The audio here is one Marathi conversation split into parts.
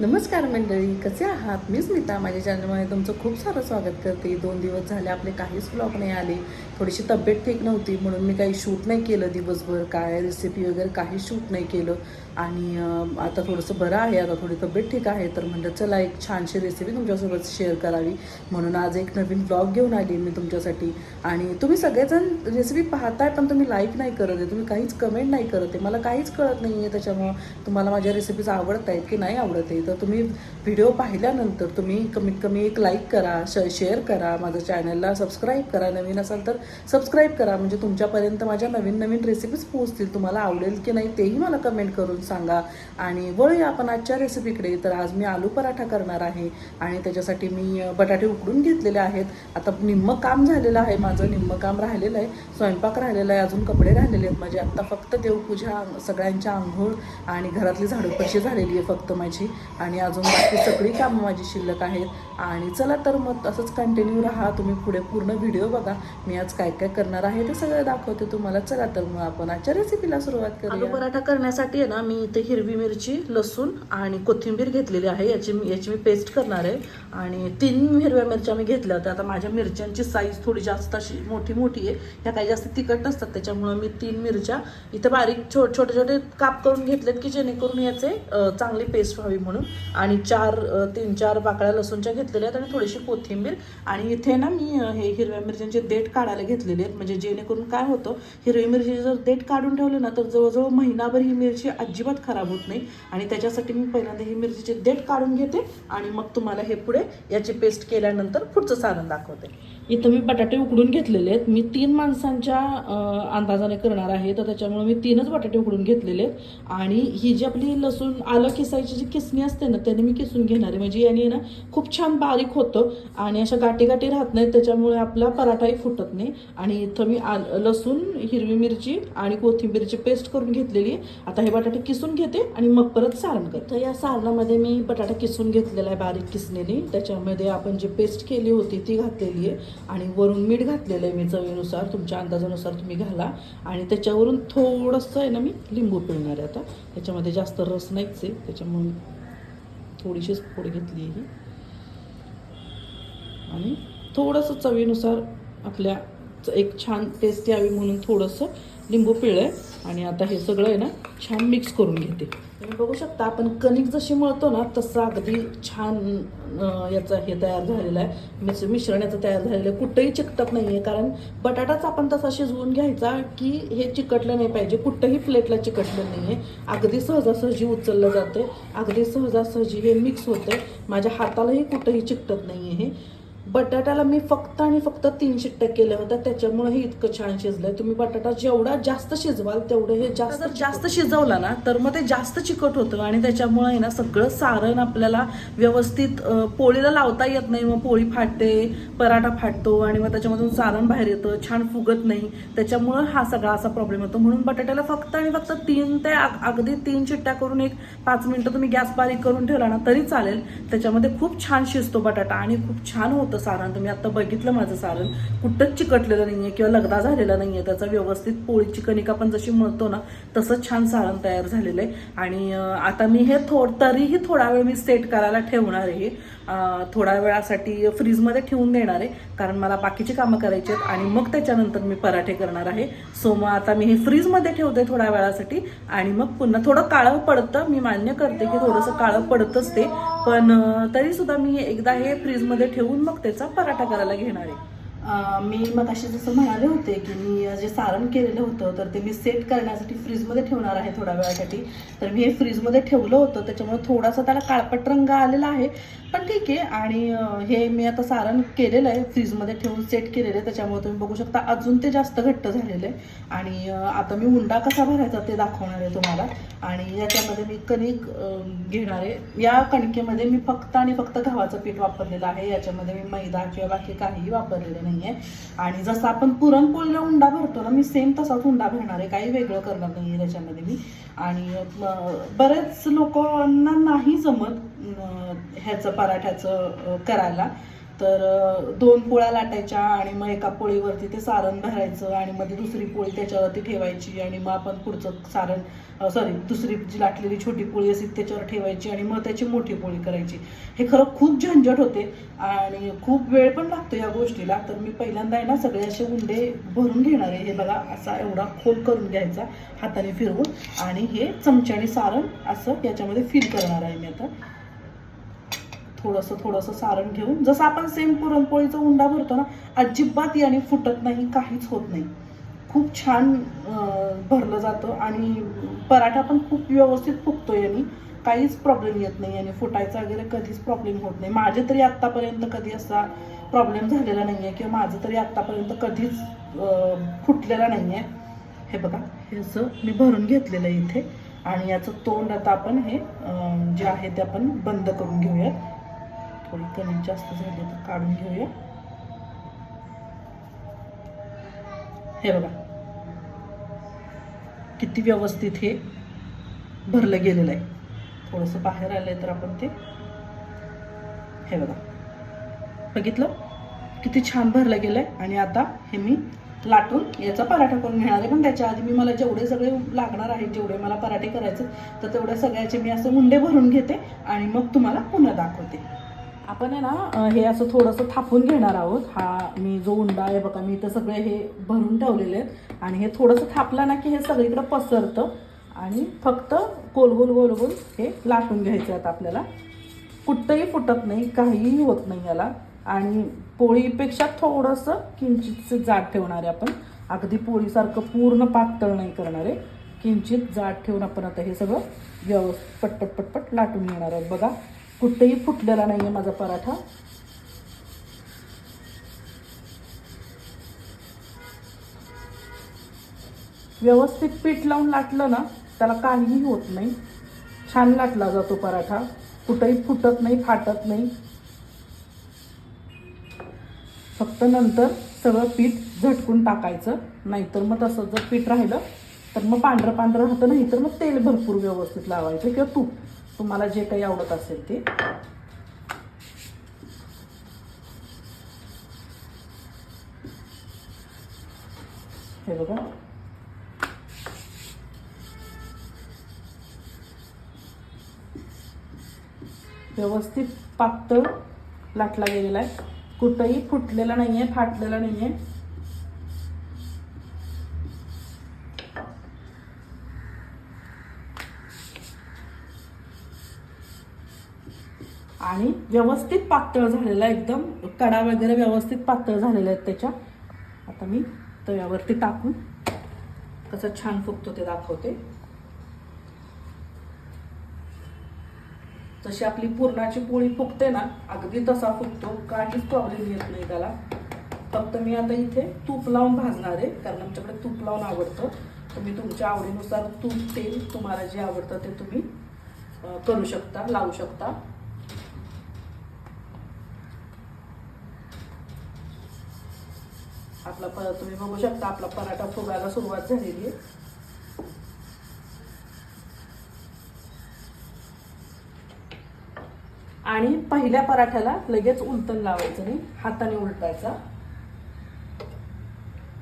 नमस्कार मंडळी कसे आहात? मी स्मिता माझ्या चॅनलमध्ये तुमचं खूप सारं स्वागत करते. दोन दिवस झाले आपले काहीच ब्लॉग नाही आले. थोडीशी तब्येत ठीक नव्हती म्हणून मी काही शूट नाही केलं दिवसभर. काय रेसिपी वगैरे काही शूट नाही केलं. आणि आता थोडंसं बरं आहे आता थोडी तब्येत ठीक आहे तर म्हणलं चला एक छानशी रेसिपी तुमच्यासोबत शेअर करावी. म्हणून आज एक नवीन ब्लॉग घेऊन आली मी तुमच्यासाठी. आणि तुम्ही सगळेजण रेसिपी पाहताय पण तुम्ही लाईक नाही करत आहे तुम्ही काहीच कमेंट नाही करत आहे. मला काहीच कळत नाही आहे त्याच्यामुळं तुम्हाला माझ्या रेसिपीज आवडत आहेत की नाही आवडत आहे. तर तुम्ही व्हिडिओ पाहिल्यानंतर तुम्ही कमीत कमी एक लाईक करा श शेअर करा माझं चॅनलला सबस्क्राईब करा. नवीन असाल तर सबस्क्राईब करा. म्हणजे तुमच्यापर्यंत माझ्या नवीन नवीन रेसिपीज पोहोचतील. तुम्हाला आवडेल की नाही तेही मला कमेंट करून सांगा. आणि वळूया आपण आजच्या रेसिपीकडे तर आज मी आलू पराठा करणार आहे आणि त्याच्यासाठी मी बटाटे उकडून घेतलेले आहेत. आता निम्म काम झालेलं आहे माझं. निम्म काम राहिलेलं आहे. स्वयंपाक राहिलेला आहे. अजून कपडे राहिलेले आहेत माझे. आत्ता फक्त देवपूजा सगळ्यांच्या आंघोळ आणि घरातली झाडूपशी झालेली आहे फक्त माझी. आणि अजून बाकी सगळी कामं माझी शिल्लक आहेत. आणि चला तर मग असंच कंटिन्यू राहा. तुम्ही पुढे पूर्ण व्हिडिओ बघा. मी आज काय काय करणार आहे ते सगळं दाखवते तुम्हाला. चला तर मग आपण आजच्या रेसिपीला सुरुवात करू पराठा करण्यासाठी आहे ना मी इथे हिरवी मिरची लसूण आणि कोथिंबीर घेतलेली आहे. याची याची मी पेस्ट करणार आहे. आणि तीन हिरव्या मिरच्या मी घेतल्या होत्या. आता माझ्या मिरच्यांची साईज थोडी जास्त अशी मोठी मोठी आहे. ह्या काही जास्त तिखट नसतात. त्याच्यामुळं मी तीन मिरच्या इथे बारीक छो छोटे छोटे काप करून घेतलेत की जेणेकरून याचे चांगली पेस्ट व्हावी म्हणून. आणि चार तीन चार बाकड्या लसूणच्या घेतलेल्या आहेत आणि थोडीशी कोथिंबीर. आणि इथे ना मी हे हिरव्या मिरच्यांचे देठ काढायला घेतलेले आहेत. म्हणजे जेणेकरून काय होतं हिरवी मिरची जर देठ काढून ठेवले ना तर जवळजवळ महिनाभर ही मिरची अजिबात खराब होत नाही. आणि त्याच्यासाठी मी पहिल्यांदा ही मिरचीचे देठ काढून घेते आणि मग तुम्हाला हे पुढे याची पेस्ट केल्यानंतर पुढचं सारण दाखवते. इथं मी बटाटे उकडून घेतलेले आहेत. मी तीन माणसांच्या अंदाजाने करणार आहे. तर त्याच्यामुळे मी तीनच बटाटे उकडून घेतलेले आहेत. आणि ही जी आपली लसूण आलं किसायची जी किसणी असते ना त्याने मी किसून घेणार आहे. म्हणजे याने ना खूप छान बारीक होतं आणि अशा गाठी गाठी राहत नाहीत. त्याच्यामुळे आपला पराठाही फुटत नाही. आणि इथं मी आल लसूण हिरवी मिरची आणि कोथिंबीरची पेस्ट करून घेतलेली आहे. आता हे बटाटे किसून घेते आणि मग परत सारण करते. तर या सारणामध्ये मी बटाटा किसून घेतलेला आहे बारीक किसलेली त्याच्यामध्ये आपण जी पेस्ट केली होती ती घातलेली आहे. आणि वरून मीठ घातलेलं आहे मी चवीनुसार तुमच्या अंदाजानुसार तुम्ही घाला. आणि त्याच्यावरून थोडंसं आहे ना मी लिंबू पिळणार आहे आता. त्याच्यामध्ये जास्त रस नाहीच आहे. त्याच्यामुळे थोडीशीच फोड घेतली आहे ही. आणि थोडंसं चवीनुसार आपल्या एक छान टेस्ट यावी म्हणून थोडंसं लिंबू पिळं आहे आणि आता हे सगळं आहे ना छान मिक्स करून घेते. तुम्ही बघू शकता आपण कणिक जशी मळतो ना तसं अगदी छान याचा याचं हे तयार झालेलं आहे. म्हणजे मिस मिश्रण याचं तयार झालेलं आहे. कुठंही चिकटत नाही आहे कारण बटाटाच आपण तसा शिजवून घ्यायचा की हे चिकटलं नाही पाहिजे. कुठंही प्लेटला चिकटलं नाही आहे अगदी सहजासहजी उचललं जाते अगदी सहजासहजी हे मिक्स होते माझ्या हातालाही कुठंही चिकटत नाही आहे हे. बटाट्याला मी फक्त आणि फक्त तीन शिट्ट्या केल्या होत्या त्याच्यामुळे हे इतकं छान शिजलंय. तुम्ही बटाटा जेवढा जास्त शिजवाल तेवढं हे जास्त जर जास्त शिजवला ना तर मग ते जास्त चिकट होतं आणि त्याच्यामुळे ना सगळं सारण आपल्याला व्यवस्थित पोळीला लावता येत नाही. मग पोळी फाटते पराठा फाटतो आणि मग त्याच्यामधून सारण बाहेर येतं छान फुगत नाही. त्याच्यामुळं हा सगळा असा प्रॉब्लेम होतो म्हणून बटाट्याला फक्त आणि फक्त तीन ते अग- अगदी तीन चिट्ट्या करून एक पाच मिनिटं तुम्ही गॅस बारीक करून ठेवला ना तरी चालेल. त्याच्यामध्ये खूप छान शिजतो बटाटा आणि खूप छान होतं सारण तुम्ही आता बघितलं माझं सारण. कुठंच चिकटलेलं नाहीये किंवा लगदा झालेला नाहीये. त्याचा व्यवस्थित पोळीची कणिक आपण जशी मळतो ना तसं छान सारण तयार झालेलं आहे. आणि आता मी हे थोड तरीही थोडा वेळ मी सेट करायला ठेवणार आहे. थोड्या वेळासाठी फ्रीजमध्ये ठेवून देणार आहे कारण मला बाकीची कामं करायची आहेत आणि मग त्याच्यानंतर मी पराठे करणार आहे. सो मग आता मी हे फ्रीजमध्ये ठेवते थोड्या वेळासाठी आणि मग पुन्हा थोडं काळं पडतं मी मान्य करते की थोडंसं काळं पडतंच ते. पण तरीसुद्धा मी एकदा हे फ्रीजमध्ये ठेवून मग त्याचा पराठा करायला घेणार आहे. मी मग अशी जसं म्हणाले होते की मी जे सारण केलेलं होतं तर ते मी सेट करण्यासाठी फ्रीजमध्ये ठेवणार आहे थोड्या वेळासाठी. तर मी हे फ्रीजमध्ये ठेवलं होतं त्याच्यामुळे थोडासा त्याला काळपट रंग आलेला आहे. पण ठीक आहे आणि हे मी आता सारण केलेलं आहे फ्रीजमध्ये ठेवून सेट केलेलं आहे त्याच्यामुळे तुम्ही बघू शकता अजून ते जास्त घट्ट झालेलं आहे. आणि आता मी उंडा कसा भरायचा ते दाखवणार आहे तुम्हाला. आणि याच्यामध्ये मी कणिक घेणार आहे. या कणकेमध्ये मी फक्त आणि फक्त गव्हाचं पीठ वापरलेलं आहे. याच्यामध्ये मी मैदा किंवा बाकी काहीही वापरलेलं नाही. आहे आणि जसं आपण पुरणपोळीला उंडा भरतो ना मी सेम तसाच उंडा भरणार आहे. काही वेगळं करणार नाही आहे त्याच्यामध्ये मी. आणि बरेच लोकांना नाही जमत ह्याचं पराठ्याचं करायला. तर दोन पोळ्या लाटायच्या आणि मग एका पोळीवरती ते सारण भरायचं आणि मध्ये दुसरी पोळी त्याच्यावरती ठेवायची आणि मग आपण पुढचं सारण सॉरी दुसरी जी लाटलेली छोटी पोळी असेल त्याच्यावर ठेवायची आणि मग त्याची मोठी पोळी करायची. हे खरं खूप झंझट होते आणि खूप वेळ पण लागतो या गोष्टीला. तर मी पहिल्यांदा आहे ना सगळे असे उंडे भरून घेणार आहे. हे बघा असा एवढा खोल करून घ्यायचा हाताने फिरवून आणि हे चमच्याने सारण असं याच्यामध्ये फिल करणार आहे मी आता. थोडंसं थोडंसं सारण घेऊन जसं आपण सेम पुरणपोळीचा उंडा भरतो ना अजिबात याने फुटत नाही काहीच होत नाही. खूप छान भरलं जातं आणि पराठा पण खूप व्यवस्थित फुगतो याने. काहीच प्रॉब्लेम येत नाही आणि फुटायचा वगैरे कधीच प्रॉब्लेम होत नाही. माझे तरी आत्तापर्यंत कधी असा प्रॉब्लेम झालेला नाही आहे किंवा माझं तरी आत्तापर्यंत कधीच फुटलेला नाही आहे हे बघा हे असं मी भरून घेतलेलं आहे इथे. आणि याचं तोंड आता आपण हे जे आहे ते आपण बंद करून घेऊयात. थोडी कमी जास्त झाली तर काढून घेऊया. हे बघा. किती व्यवस्थित हे भरलं गेलेलं आहे. थोडंसं बाहेर आलंय तर आपण ते हे बघा. बघितलं? किती छान भरलं गेलंय. आणि आता हे मी लाटून याचा पराठा करून घेणार आहे. पण त्याच्या आधी मी मला जेवढे सगळे लागणार आहेत जेवढे मला पराठे करायचे तर तेवढ्या सगळ्याचे मी असं मुंडे भरून घेते आणि मग तुम्हाला पुन्हा दाखवते. आपण आहे ना हे असं थोडंसं थापून घेणार आहोत. हा मी जो उंडा आहे बघा मी इथं सगळे हे भरून ठेवलेले आहेत. आणि हे थोडंसं थापलं ना की हे सगळीकडं पसरतं. आणि फक्त गोल गोल गोल गोल हे लाटून घ्यायचं आहेत आपल्याला. कुठंही फुटत नाही काहीही होत नाही याला. आणि पोळीपेक्षा थोडंसं किंचितचं जाड ठेवणारे आपण. अगदी पोळीसारखं पूर्ण पातळ नाही करणार. आहे किंचित जाड ठेवून आपण आता हे सगळं व्यवस्थित पटपट पटपट लाटून घेणार आहोत. बघा कुठेही फुटलेला नाही आहे माझा पराठा. व्यवस्थित पीठ लावून लाटलं ना त्याला काहीही होत नाही. छान लाटला जातो पराठा. कुठंही फुटत नाही फाटत नाही. फक्त नंतर सगळं पीठ झटकून टाकायचं. नाहीतर मग तसं जर पीठ राहिलं तर मग पांढरं पांढरं राहतं नाही तर मग तेल भरपूर व्यवस्थित लावायचं किंवा तूप. तुम्हाला जे काही आवडत असेल ते. हे बघा. व्यवस्थित पातळ लाटला गेलेला आहे. कुठंही फुटलेला नाही आहे फाटलेला नाही आहे आणि व्यवस्थित पातळ झालेला आहे एकदम. कडा वगैरे व्यवस्थित पातळ झालेल्या आहेत त्याच्या. आता मी तव्यावरती टाकून कसं छान फुगतो ते दाखवते. जशी आपली पुरणाची पोळी फुगते ना अगदी तसा फुगतो. काहीच प्रॉब्लेम येत नाही त्याला. फक्त मी आता इथे तूप लावून भाजणार आहे कारण आमच्याकडे तूप लावून आवडतं. तुम्ही तुमच्या आवडीनुसार तूप तेल तुम्हाला जे आवडतं ते तुम्ही करू शकता लावू शकता. आपला प तुम्ही बघू शकता आपला पराठा फुगायला सुरुवात झालेली आहे. आणि पहिल्या पराठ्याला लगेच उलटण लावायचं नाही हाताने उलटायचा.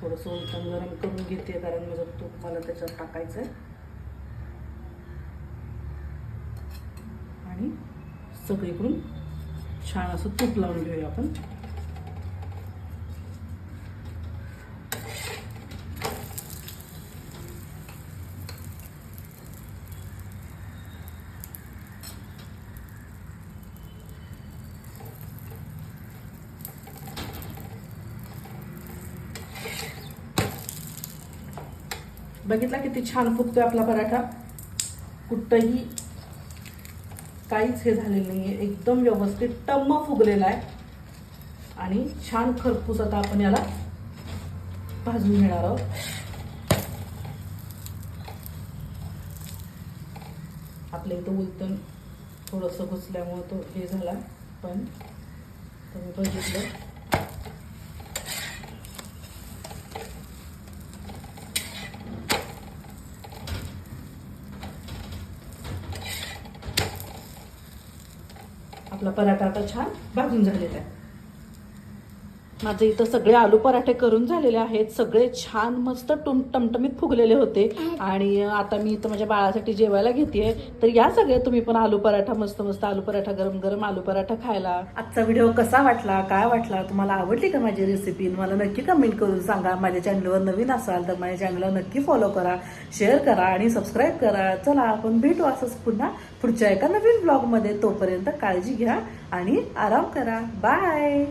थोडंसं उलटण गरम करून घेते कारण माझं तूप मला त्याच्यात टाकायचं आहे आणि सगळीकडून छान असं तूप लावून घेऊया आपण. बघितला किती छान फुगतोय आपला पराठा? कुठंही काहीच हे झालेलं नाही आहे एकदम व्यवस्थित टम्म फुगलेला आहे. आणि छान खरपूस आता आपण याला भाजून घेणार आहोत. आपल्या इथं उलतण थोडंसं घुसल्यामुळं तो हे झाला पण तुम्ही बघितलं. आपला पराठा आता छान भाजून झालेला आहे. माझे इथं सगळे आलू पराठे करून झालेले आहेत. सगळे छान मस्त टुम टमटमीत फुगलेले होते. आणि आता मी इथं माझ्या बाळासाठी जेवायला घेते तर या सगळे तुम्ही पण आलू पराठा मस्त मस्त आलू पराठा गरम गरम आलू पराठा खायला. आजचा व्हिडिओ कसा वाटला काय वाटला तुम्हाला आवडली का माझी रेसिपी मला नक्की कमेंट करून सांगा. माझ्या चॅनलवर नवीन असाल तर माझ्या चॅनलला नक्की फॉलो करा शेअर करा आणि सबस्क्राईब करा. चला आपण भेटू असंच पुन्हा पुढच्या एका नवीन ब्लॉगमध्ये तोपर्यंत काळजी घ्या आणि आराम करा. बाय